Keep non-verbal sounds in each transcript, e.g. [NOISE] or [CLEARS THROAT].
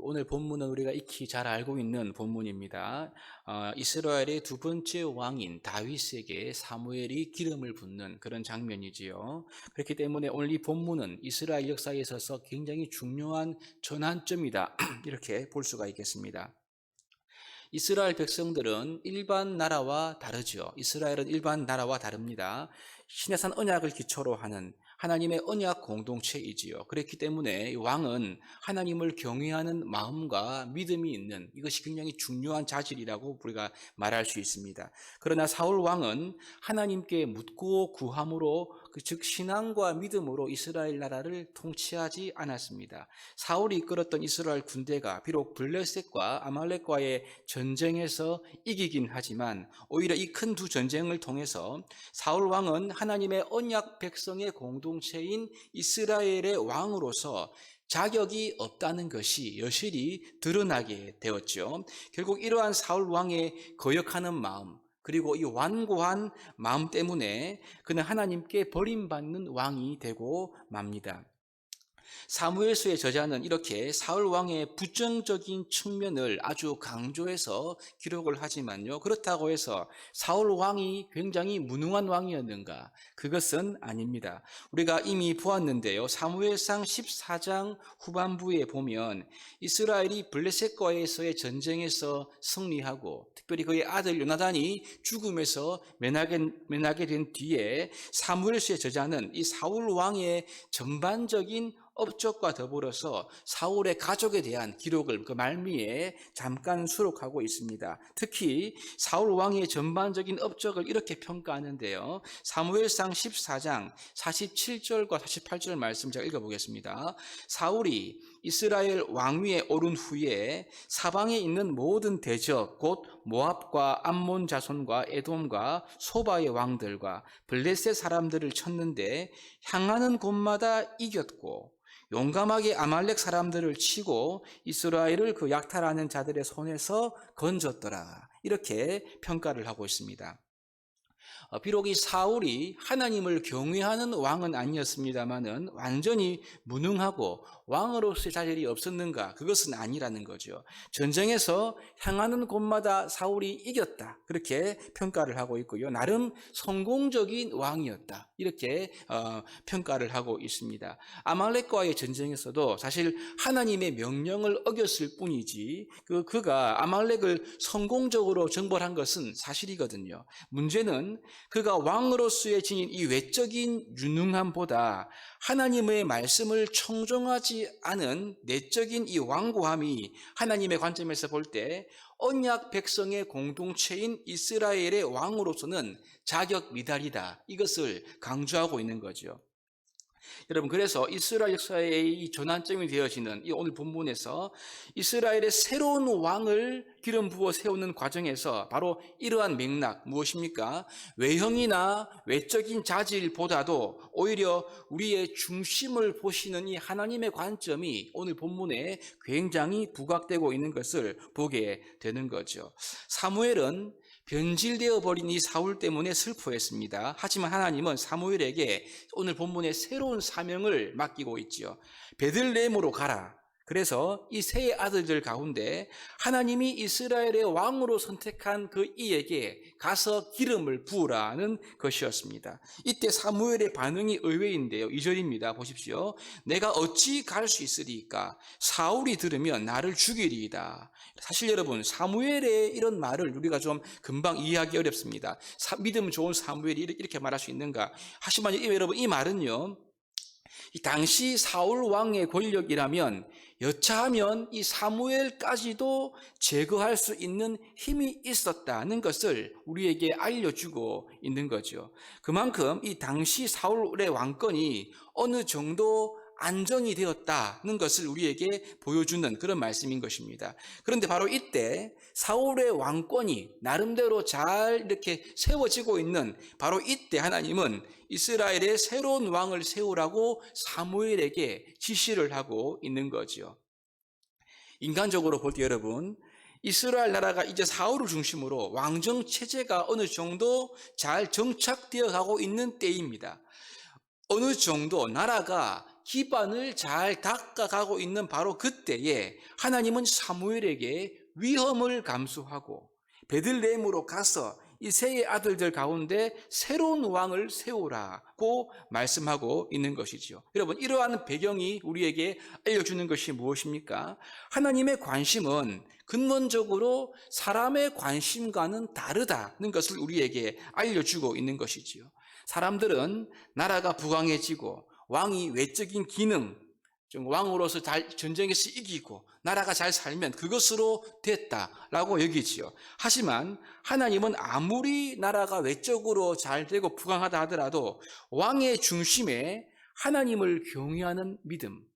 오늘 본문은 우리가 익히 잘 알고 있는 본문입니다. 어, 이스라엘의 두 번째 왕인 다윗에게 사무엘이 기름을 붓는 그런 장면이지요. 그렇기 때문에 오늘 이 본문은 이스라엘 역사에 있어서 굉장히 중요한 전환점이다. [CLEARS THROAT] 이렇게 볼 수가 있겠습니다. 이스라엘 백성들은 일반 나라와 다르죠. 이스라엘은 일반 나라와 다릅니다. 신해산 언약을 기초로 하는 하나님의 언약 공동체이지요. 그렇기 때문에 왕은 하나님을 경외하는 마음과 믿음이 있는 이것이 굉장히 중요한 자질이라고 우리가 말할 수 있습니다. 그러나 사울 왕은 하나님께 묻고 구함으로 그즉 신앙과 믿음으로 이스라엘 나라를 통치하지 않았습니다. 사울이 이끌었던 이스라엘 군대가 비록 블레셋과 아말렉과의 전쟁에서 이기긴 하지만 오히려 이 큰 두 전쟁을 통해서 사울 왕은 하나님의 언약 백성의 공동 체인 이스라엘의 왕으로서 자격이 없다는 것이 여실히 드러나게 되었죠. 결국 이러한 사울 왕의 거역하는 마음, 그리고 이 완고한 마음 때문에 그는 하나님께 버림받는 왕이 되고 맙니다. 사무엘서의 저자는 이렇게 사울 왕의 부정적인 측면을 아주 강조해서 기록을 하지만요. 그렇다고 해서 사울 왕이 굉장히 무능한 왕이었는가? 그것은 아닙니다. 우리가 이미 보았는데요. 사무엘상 14장 후반부에 보면 이스라엘이 블레셋과에서의 전쟁에서 승리하고 특별히 그의 아들 요나단이 죽음에서 면하게, 면하게 된 뒤에 사무엘서의 저자는 이 사울 왕의 전반적인 업적과 더불어서 사울의 가족에 대한 기록을 그 말미에 잠깐 수록하고 있습니다. 특히 사울 왕의 전반적인 업적을 이렇게 평가하는데요. 사무엘상 14장 47절과 48절 말씀 제가 읽어보겠습니다. 사울이 이스라엘 왕위에 오른 후에 사방에 있는 모든 대적 곧 모압과 암몬 자손과 에돔과 소바의 왕들과 블레셋 사람들을 쳤는데 향하는 곳마다 이겼고 용감하게 아말렉 사람들을 치고 이스라엘을 그 약탈하는 자들의 손에서 건졌더라. 이렇게 평가를 하고 있습니다. 어, 비록 이 사울이 하나님을 경외하는 왕은 아니었습니다만은 완전히 무능하고 왕으로서의 자질이 없었는가? 그것은 아니라는 거죠. 전쟁에서 향하는 곳마다 사울이 이겼다. 그렇게 평가를 하고 있고요. 나름 성공적인 왕이었다. 이렇게 어, 평가를 하고 있습니다. 아말렉과의 전쟁에서도 사실 하나님의 명령을 어겼을 뿐이지 그 그가 아말렉을 성공적으로 정벌한 것은 사실이거든요. 문제는 그가 왕으로서의 지닌 이 외적인 유능함보다 하나님의 말씀을 청종하지 않은 내적인 이 완고함이 하나님의 관점에서 볼 때 언약 백성의 공동체인 이스라엘의 왕으로서는 자격 미달이다. 이것을 강조하고 있는 거죠. 여러분 그래서 이스라엘 역사의 이 전환점이 되어지는 이 오늘 본문에서 이스라엘의 새로운 왕을 기름 부어 세우는 과정에서 바로 이러한 맥락 무엇입니까? 외형이나 외적인 자질보다도 오히려 우리의 중심을 보시는 이 하나님의 관점이 오늘 본문에 굉장히 부각되고 있는 것을 보게 되는 거죠. 사무엘은 변질되어 버린 이 사울 때문에 슬퍼했습니다. 하지만 하나님은 사무엘에게 오늘 본문에 새로운 사명을 맡기고 있지요. 베들레헴으로 가라. 그래서 이 세 아들들 가운데 하나님이 이스라엘의 왕으로 선택한 그 이에게 가서 기름을 부으라는 것이었습니다. 이때 사무엘의 반응이 의외인데요. 2절입니다. 보십시오. 내가 어찌 갈 수 있으리까? 사울이 들으면 나를 죽이리이다. 사실 여러분, 사무엘의 이런 말을 우리가 좀 금방 이해하기 어렵습니다. 사, 믿음 좋은 사무엘이 이렇게 말할 수 있는가? 하지만 여러분, 이 말은요. 이 당시 사울 왕의 권력이라면 여차하면 이 사무엘까지도 제거할 수 있는 힘이 있었다는 것을 우리에게 알려주고 있는 거죠. 그만큼 이 당시 사울의 왕권이 어느 정도 안정이 되었다는 것을 우리에게 보여주는 그런 말씀인 것입니다. 그런데 바로 이때 사울의 왕권이 나름대로 잘 이렇게 세워지고 있는 바로 이때 하나님은 이스라엘의 새로운 왕을 세우라고 사무엘에게 지시를 하고 있는 거죠. 인간적으로 볼 때 여러분, 이스라엘 나라가 이제 사울을 중심으로 왕정 체제가 어느 정도 잘 정착되어 가고 있는 때입니다. 어느 정도 나라가 기반을 잘 닦아가고 있는 바로 그때에 하나님은 사무엘에게 위험을 감수하고 베들레헴으로 가서 이 세의 아들들 가운데 새로운 왕을 세우라고 말씀하고 있는 것이지요. 여러분, 이러한 배경이 우리에게 알려주는 것이 무엇입니까? 하나님의 관심은 근본적으로 사람의 관심과는 다르다는 것을 우리에게 알려주고 있는 것이지요. 사람들은 나라가 부강해지고 왕이 외적인 기능, 좀 왕으로서 잘 전쟁에서 이기고 나라가 잘 살면 그것으로 됐다라고 여기지요. 하지만 하나님은 아무리 나라가 외적으로 잘 되고 부강하다 하더라도 왕의 중심에 하나님을 경외하는 믿음,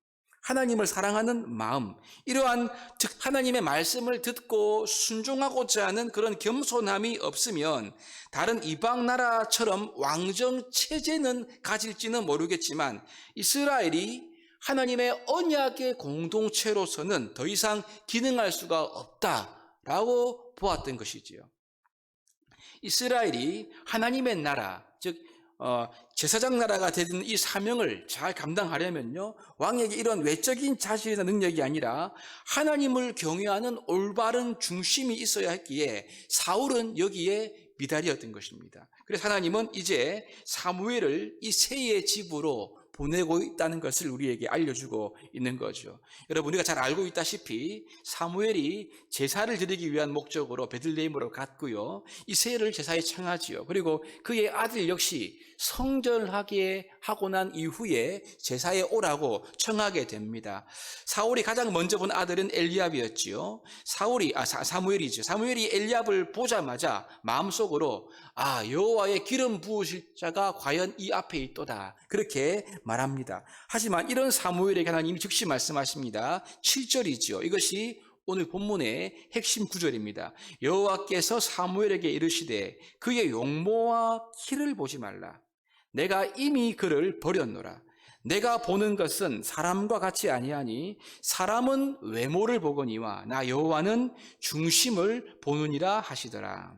하나님을 사랑하는 마음, 이러한 즉 하나님의 말씀을 듣고 순종하고자 하는 그런 겸손함이 없으면 다른 이방 나라처럼 왕정 체제는 가질지는 모르겠지만 이스라엘이 하나님의 언약의 공동체로서는 더 이상 기능할 수가 없다라고 보았던 것이지요. 이스라엘이 하나님의 나라, 즉 어, 제사장 나라가 되는 이 사명을 잘 감당하려면요 왕에게 이런 외적인 자질이나 능력이 아니라 하나님을 경외하는 올바른 중심이 있어야 했기에 사울은 여기에 미달이었던 것입니다. 그래서 하나님은 이제 사무엘을 이 세의 집으로 보내고 있다는 것을 우리에게 알려주고 있는 거죠. 여러분 우리가 잘 알고 있다시피 사무엘이 제사를 드리기 위한 목적으로 베들레헴으로 갔고요. 이세를 제사에 청하지요. 그리고 그의 아들 역시 성전하게 하고 난 이후에 제사에 오라고 청하게 됩니다. 사울이 가장 먼저 본 아들은 엘리압이었지요. 사울이 아 사, 사무엘이죠. 사무엘이 엘리압을 보자마자 마음속으로 아 여호와의 기름 부으실 자가 과연 이 앞에 있도다 그렇게 말합니다. 하지만 이런 사무엘에게 하나님이 즉시 말씀하십니다. 7절이지요. 이것이 오늘 본문의 핵심 구절입니다. 여호와께서 사무엘에게 이르시되 그의 용모와 키를 보지 말라. 내가 이미 그를 버렸노라. 내가 보는 것은 사람과 같이 아니하니 사람은 외모를 보거니와 나 여호와는 중심을 보느니라 하시더라.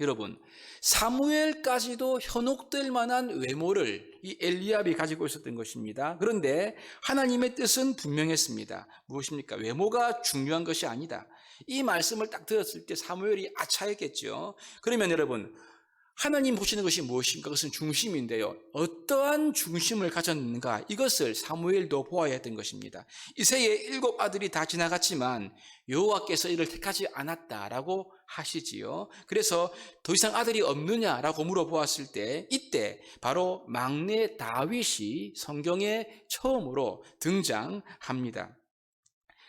여러분, 사무엘까지도 현혹될 만한 외모를 이 엘리압이 가지고 있었던 것입니다. 그런데 하나님의 뜻은 분명했습니다. 무엇입니까? 외모가 중요한 것이 아니다. 이 말씀을 딱 들었을 때 사무엘이 아차했겠죠. 그러면 여러분, 하나님 보시는 것이 무엇인가? 그것은 중심인데요. 어떠한 중심을 가졌는가? 이것을 사무엘도 보아야 했던 것입니다. 이세의 일곱 아들이 다 지나갔지만 여호와께서 이를 택하지 않았다라고 하시지요. 그래서 더 이상 아들이 없느냐라고 물어보았을 때 이때 바로 막내 다윗이 성경에 처음으로 등장합니다.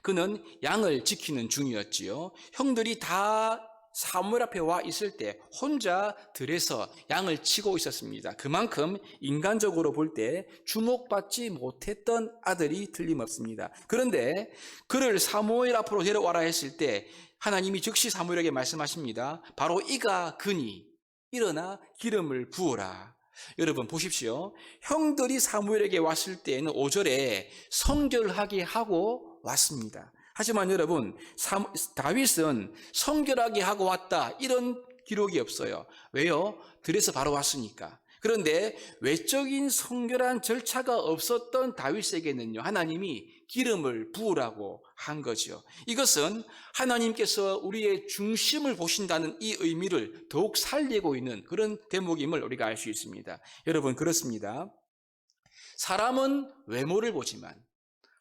그는 양을 지키는 중이었지요. 형들이 다 사무엘 앞에 와 있을 때 혼자 들에서 양을 치고 있었습니다. 그만큼 인간적으로 볼 때 주목받지 못했던 아들이 틀림없습니다. 그런데 그를 사무엘 앞으로 데려와라 했을 때 하나님이 즉시 사무엘에게 말씀하십니다. 바로 이가 그니 일어나 기름을 부어라. 여러분 보십시오. 형들이 사무엘에게 왔을 때에는 5절에 성결하게 하고 왔습니다. 하지만 여러분, 다윗은 성결하게 하고 왔다. 이런 기록이 없어요. 왜요? 들에서 바로 왔으니까. 그런데 외적인 성결한 절차가 없었던 다윗에게는요, 하나님이 기름을 부으라고 한 거죠. 이것은 하나님께서 우리의 중심을 보신다는 이 의미를 더욱 살리고 있는 그런 대목임을 우리가 알 수 있습니다. 여러분, 그렇습니다. 사람은 외모를 보지만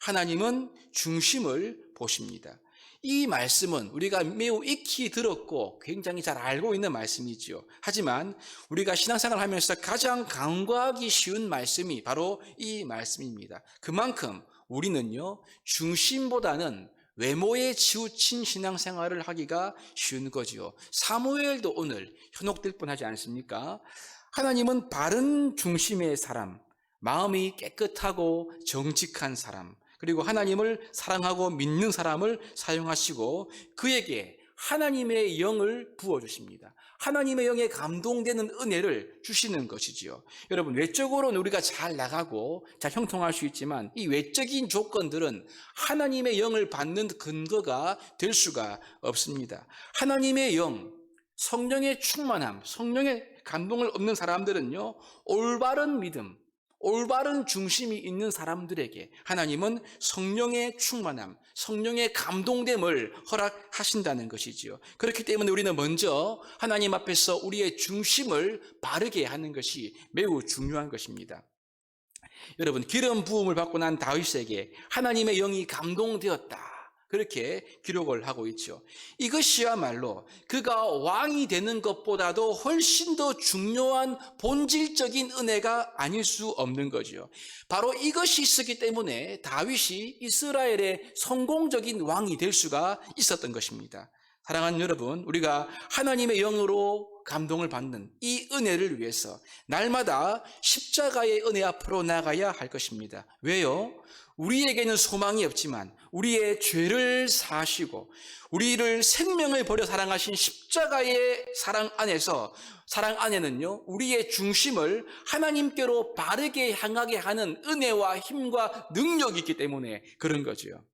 하나님은 중심을 보십니다. 이 말씀은 우리가 매우 익히 들었고 굉장히 잘 알고 있는 말씀이지요. 하지만 우리가 신앙생활 하면서 가장 간과하기 쉬운 말씀이 바로 이 말씀입니다. 그만큼 우리는요, 중심보다는 외모에 치우친 신앙생활을 하기가 쉬운 거지요. 사무엘도 오늘 현혹될 뻔하지 않습니까? 하나님은 바른 중심의 사람, 마음이 깨끗하고 정직한 사람, 그리고 하나님을 사랑하고 믿는 사람을 사용하시고 그에게 하나님의 영을 부어주십니다. 하나님의 영에 감동되는 은혜를 주시는 것이지요. 여러분, 외적으로는 우리가 잘 나가고 잘 형통할 수 있지만 이 외적인 조건들은 하나님의 영을 받는 근거가 될 수가 없습니다. 하나님의 영, 성령의 충만함, 성령의 감동을 얻는 사람들은요, 올바른 믿음, 올바른 중심이 있는 사람들에게 하나님은 성령의 충만함, 성령의 감동됨을 허락하신다는 것이지요. 그렇기 때문에 우리는 먼저 하나님 앞에서 우리의 중심을 바르게 하는 것이 매우 중요한 것입니다. 여러분, 기름 부음을 받고 난 다윗에게 하나님의 영이 감동되었다. 그렇게 기록을 하고 있죠. 이것이야말로 그가 왕이 되는 것보다도 훨씬 더 중요한 본질적인 은혜가 아닐 수 없는 거죠. 바로 이것이 있었기 때문에 다윗이 이스라엘의 성공적인 왕이 될 수가 있었던 것입니다. 사랑하는 여러분, 우리가 하나님의 영으로 감동을 받는 이 은혜를 위해서 날마다 십자가의 은혜 앞으로 나가야 할 것입니다. 왜요? 우리에게는 소망이 없지만 우리의 죄를 사시고 우리를 생명을 버려 사랑하신 십자가의 사랑 안에서 사랑 안에는요 우리의 중심을 하나님께로 바르게 향하게 하는 은혜와 힘과 능력이 있기 때문에 그런 거죠.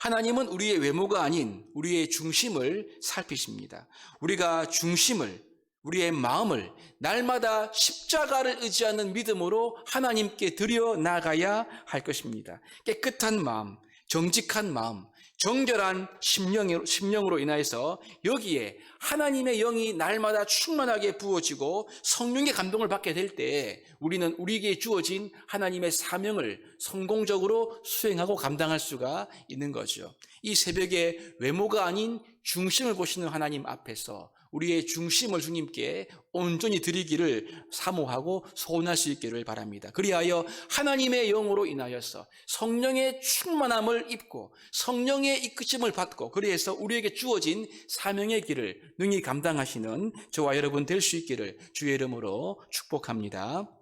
하나님은 우리의 외모가 아닌 우리의 중심을 살피십니다. 우리가 중심을 우리의 마음을 날마다 십자가를 의지하는 믿음으로 하나님께 드려 나가야 할 것입니다. 깨끗한 마음, 정직한 마음, 정결한 심령으로, 심령으로 인하여서 여기에 하나님의 영이 날마다 충만하게 부어지고 성령의 감동을 받게 될 때 우리는 우리에게 주어진 하나님의 사명을 성공적으로 수행하고 감당할 수가 있는 거죠. 이 새벽에 외모가 아닌 중심을 보시는 하나님 앞에서 우리의 중심을 주님께 온전히 드리기를 사모하고 소원할 수 있기를 바랍니다. 그리하여 하나님의 영으로 인하여서 성령의 충만함을 입고 성령의 이끄심을 받고 그리해서 우리에게 주어진 사명의 길을 능히 감당하시는 저와 여러분 될 수 있기를 주의 이름으로 축복합니다.